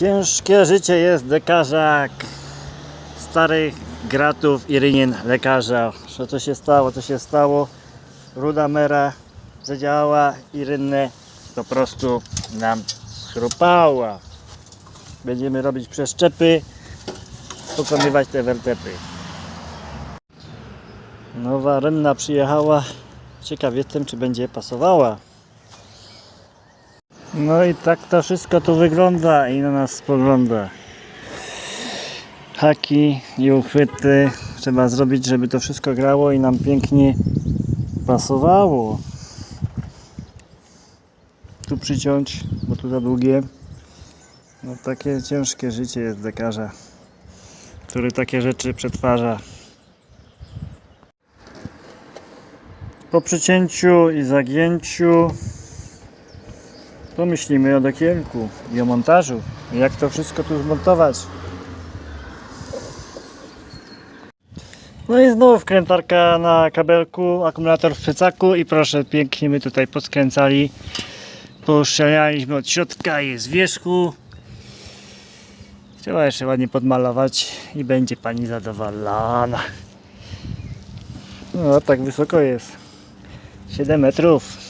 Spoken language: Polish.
Ciężkie życie jest lekarza, k- starych gratów i rynien lekarza. Co to się stało, to się stało. Ruda mera zadziałała i rynnę po prostu nam schrupała. Będziemy robić przeszczepy, pokonywać te wertepy. Nowa rynna przyjechała. Ciekaw jestem, czy będzie pasowała. No i tak to wszystko tu wygląda i na nas spogląda. Haki i uchwyty trzeba zrobić, żeby to wszystko grało i nam pięknie pasowało. Tu przyciąć, bo tu za długie. No takie ciężkie życie jest lekarza, który takie rzeczy przetwarza. Po przycięciu i zagięciu pomyślimy o dokienku i o montażu. Jak to wszystko tu zmontować. No i znów wkrętarka na kabelku, akumulator w plecaku i proszę, pięknie my tutaj poskręcali. Poszczelnialiśmy od środka i z wierzchu. Trzeba jeszcze ładnie podmalować i będzie pani zadowolona. No tak wysoko jest. 7 metrów.